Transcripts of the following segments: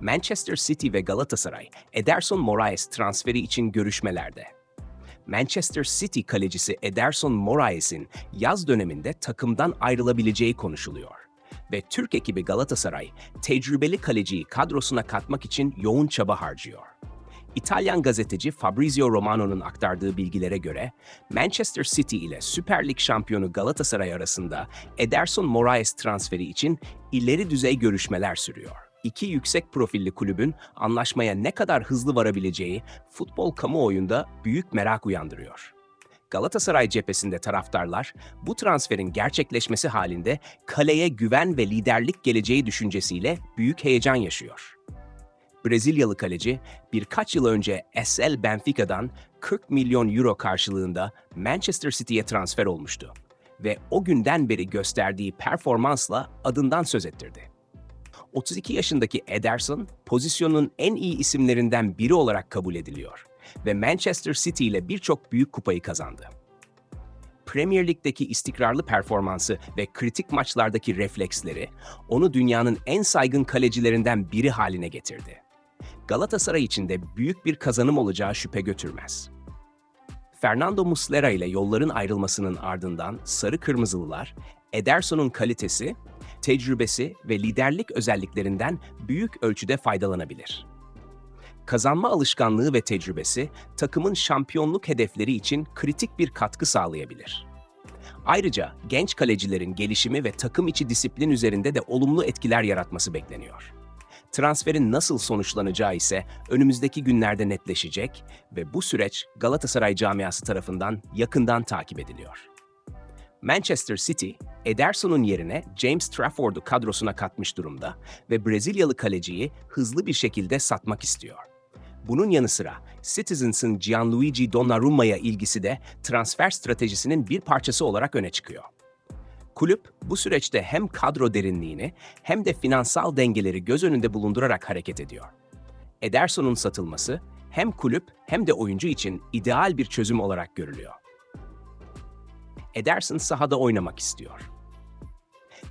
Manchester City ve Galatasaray, Ederson Moraes transferi için görüşmelerde. Manchester City kalecisi Ederson Moraes'in yaz döneminde takımdan ayrılabileceği konuşuluyor. Ve Türk ekibi Galatasaray, tecrübeli kaleciyi kadrosuna katmak için yoğun çaba harcıyor. İtalyan gazeteci Fabrizio Romano'nun aktardığı bilgilere göre Manchester City ile Süper Lig şampiyonu Galatasaray arasında Ederson Moraes transferi için ileri düzey görüşmeler sürüyor. İki yüksek profilli kulübün anlaşmaya ne kadar hızlı varabileceği futbol kamuoyunda büyük merak uyandırıyor. Galatasaray cephesinde taraftarlar bu transferin gerçekleşmesi halinde kaleye güven ve liderlik geleceği düşüncesiyle büyük heyecan yaşıyor. Brezilyalı kaleci birkaç yıl önce SL Benfica'dan 40 milyon euro karşılığında Manchester City'ye transfer olmuştu ve o günden beri gösterdiği performansla adından söz ettirdi. 32 yaşındaki Ederson, pozisyonun en iyi isimlerinden biri olarak kabul ediliyor ve Manchester City ile birçok büyük kupayı kazandı. Premier Lig'deki istikrarlı performansı ve kritik maçlardaki refleksleri onu dünyanın en saygın kalecilerinden biri haline getirdi. Galatasaray için de büyük bir kazanım olacağı şüphe götürmez. Fernando Muslera ile yolların ayrılmasının ardından Sarı Kırmızılılar, Ederson'un kalitesi, tecrübesi ve liderlik özelliklerinden büyük ölçüde faydalanabilir. Kazanma alışkanlığı ve tecrübesi takımın şampiyonluk hedefleri için kritik bir katkı sağlayabilir. Ayrıca genç kalecilerin gelişimi ve takım içi disiplin üzerinde de olumlu etkiler yaratması bekleniyor. Transferin nasıl sonuçlanacağı ise önümüzdeki günlerde netleşecek ve bu süreç Galatasaray camiası tarafından yakından takip ediliyor. Manchester City, Ederson'un yerine James Trafford'u kadrosuna katmış durumda ve Brezilyalı kaleciyi hızlı bir şekilde satmak istiyor. Bunun yanı sıra Citizens'ın Gianluigi Donnarumma'ya ilgisi de transfer stratejisinin bir parçası olarak öne çıkıyor. Kulüp bu süreçte hem kadro derinliğini hem de finansal dengeleri göz önünde bulundurarak hareket ediyor. Ederson'un satılması hem kulüp hem de oyuncu için ideal bir çözüm olarak görülüyor. Ederson sahada oynamak istiyor.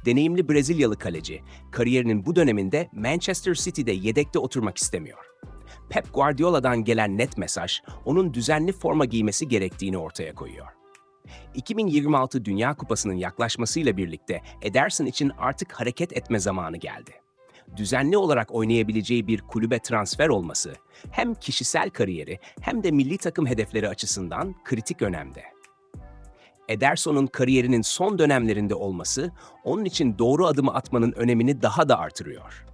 Deneyimli Brezilyalı kaleci, kariyerinin bu döneminde Manchester City'de yedekte oturmak istemiyor. Pep Guardiola'dan gelen net mesaj, onun düzenli forma giymesi gerektiğini ortaya koyuyor. 2026 Dünya Kupası'nın yaklaşmasıyla birlikte Ederson için artık hareket etme zamanı geldi. Düzenli olarak oynayabileceği bir kulübe transfer olması hem kişisel kariyeri hem de milli takım hedefleri açısından kritik önemde. Ederson'un kariyerinin son dönemlerinde olması onun için doğru adımı atmanın önemini daha da artırıyor.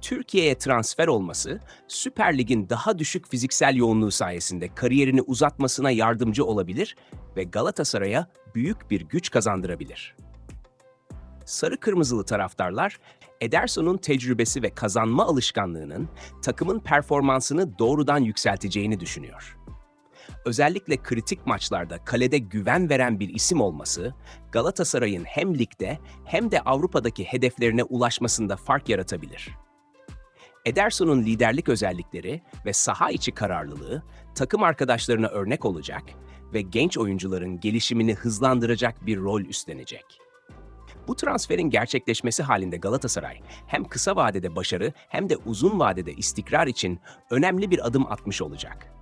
Türkiye'ye transfer olması, Süper Lig'in daha düşük fiziksel yoğunluğu sayesinde kariyerini uzatmasına yardımcı olabilir ve Galatasaray'a büyük bir güç kazandırabilir. Sarı kırmızılı taraftarlar, Ederson'un tecrübesi ve kazanma alışkanlığının takımın performansını doğrudan yükselteceğini düşünüyor. Özellikle kritik maçlarda kalede güven veren bir isim olması, Galatasaray'ın hem ligde hem de Avrupa'daki hedeflerine ulaşmasında fark yaratabilir. Ederson'un liderlik özellikleri ve saha içi kararlılığı takım arkadaşlarına örnek olacak ve genç oyuncuların gelişimini hızlandıracak bir rol üstlenecek. Bu transferin gerçekleşmesi halinde Galatasaray hem kısa vadede başarı hem de uzun vadede istikrar için önemli bir adım atmış olacak.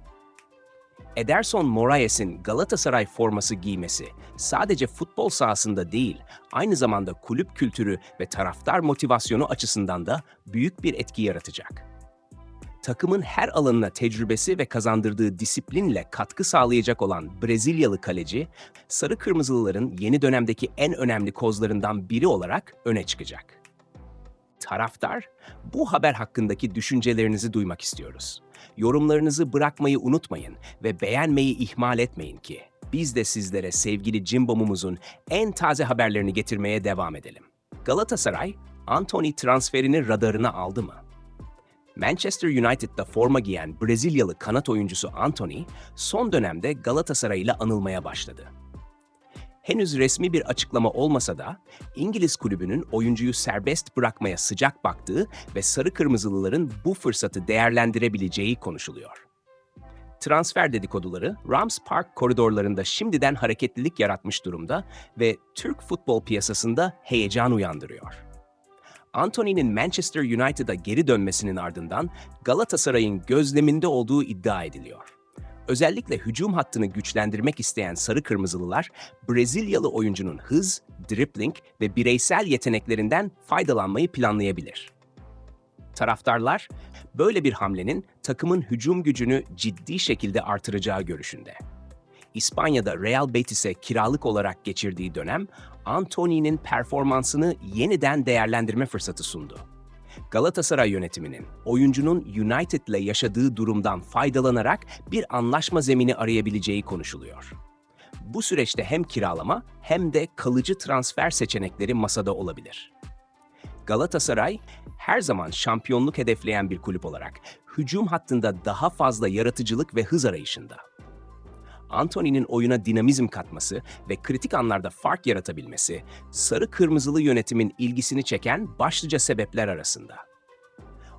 Ederson Moraes'in Galatasaray forması giymesi sadece futbol sahasında değil, aynı zamanda kulüp kültürü ve taraftar motivasyonu açısından da büyük bir etki yaratacak. Takımın her alanına tecrübesi ve kazandırdığı disiplinle katkı sağlayacak olan Brezilyalı kaleci, Sarı Kırmızılıların yeni dönemdeki en önemli kozlarından biri olarak öne çıkacak. Taraftar, bu haber hakkındaki düşüncelerinizi duymak istiyoruz. Yorumlarınızı bırakmayı unutmayın ve beğenmeyi ihmal etmeyin ki biz de sizlere sevgili Cimbom'umuzun en taze haberlerini getirmeye devam edelim. Galatasaray, Anthony transferini radarına aldı mı? Manchester United'da forma giyen Brezilyalı kanat oyuncusu Anthony, son dönemde Galatasaray ile anılmaya başladı. Henüz resmi bir açıklama olmasa da İngiliz kulübünün oyuncuyu serbest bırakmaya sıcak baktığı ve sarı kırmızılıların bu fırsatı değerlendirebileceği konuşuluyor. Transfer dedikoduları Rams Park koridorlarında şimdiden hareketlilik yaratmış durumda ve Türk futbol piyasasında heyecan uyandırıyor. Anthony'nin Manchester United'a geri dönmesinin ardından Galatasaray'ın gözleminde olduğu iddia ediliyor. Özellikle hücum hattını güçlendirmek isteyen sarı kırmızılılar, Brezilyalı oyuncunun hız, dribbling ve bireysel yeteneklerinden faydalanmayı planlayabilir. Taraftarlar, böyle bir hamlenin takımın hücum gücünü ciddi şekilde artıracağı görüşünde. İspanya'da Real Betis'e kiralık olarak geçirdiği dönem, Antony'nin performansını yeniden değerlendirme fırsatı sundu. Galatasaray yönetiminin oyuncunun United ile yaşadığı durumdan faydalanarak bir anlaşma zemini arayabileceği konuşuluyor. Bu süreçte hem kiralama hem de kalıcı transfer seçenekleri masada olabilir. Galatasaray her zaman şampiyonluk hedefleyen bir kulüp olarak hücum hattında daha fazla yaratıcılık ve hız arayışında. Anthony'nin oyuna dinamizm katması ve kritik anlarda fark yaratabilmesi, sarı kırmızılı yönetimin ilgisini çeken başlıca sebepler arasında.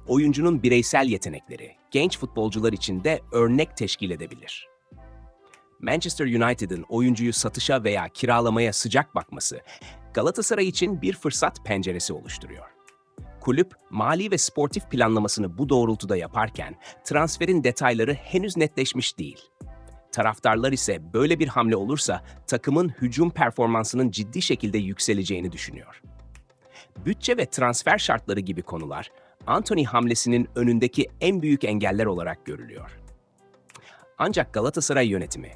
Oyuncunun bireysel yetenekleri, genç futbolcular için de örnek teşkil edebilir. Manchester United'ın oyuncuyu satışa veya kiralamaya sıcak bakması, Galatasaray için bir fırsat penceresi oluşturuyor. Kulüp, mali ve sportif planlamasını bu doğrultuda yaparken, transferin detayları henüz netleşmiş değil. Taraftarlar ise böyle bir hamle olursa takımın hücum performansının ciddi şekilde yükseleceğini düşünüyor. Bütçe ve transfer şartları gibi konular Anthony hamlesinin önündeki en büyük engeller olarak görülüyor. Ancak Galatasaray yönetimi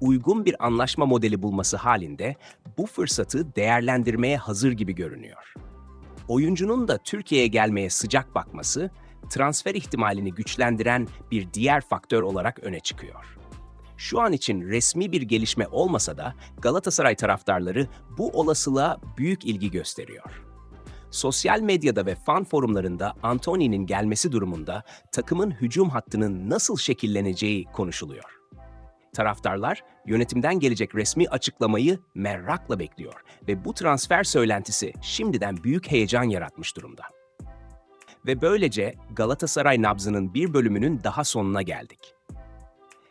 uygun bir anlaşma modeli bulması halinde bu fırsatı değerlendirmeye hazır gibi görünüyor. Oyuncunun da Türkiye'ye gelmeye sıcak bakması transfer ihtimalini güçlendiren bir diğer faktör olarak öne çıkıyor. Şu an için resmi bir gelişme olmasa da Galatasaray taraftarları bu olasılığa büyük ilgi gösteriyor. Sosyal medyada ve fan forumlarında Antony'nin gelmesi durumunda takımın hücum hattının nasıl şekilleneceği konuşuluyor. Taraftarlar yönetimden gelecek resmi açıklamayı merakla bekliyor ve bu transfer söylentisi şimdiden büyük heyecan yaratmış durumda. Ve böylece Galatasaray nabzının bir bölümünün daha sonuna geldik.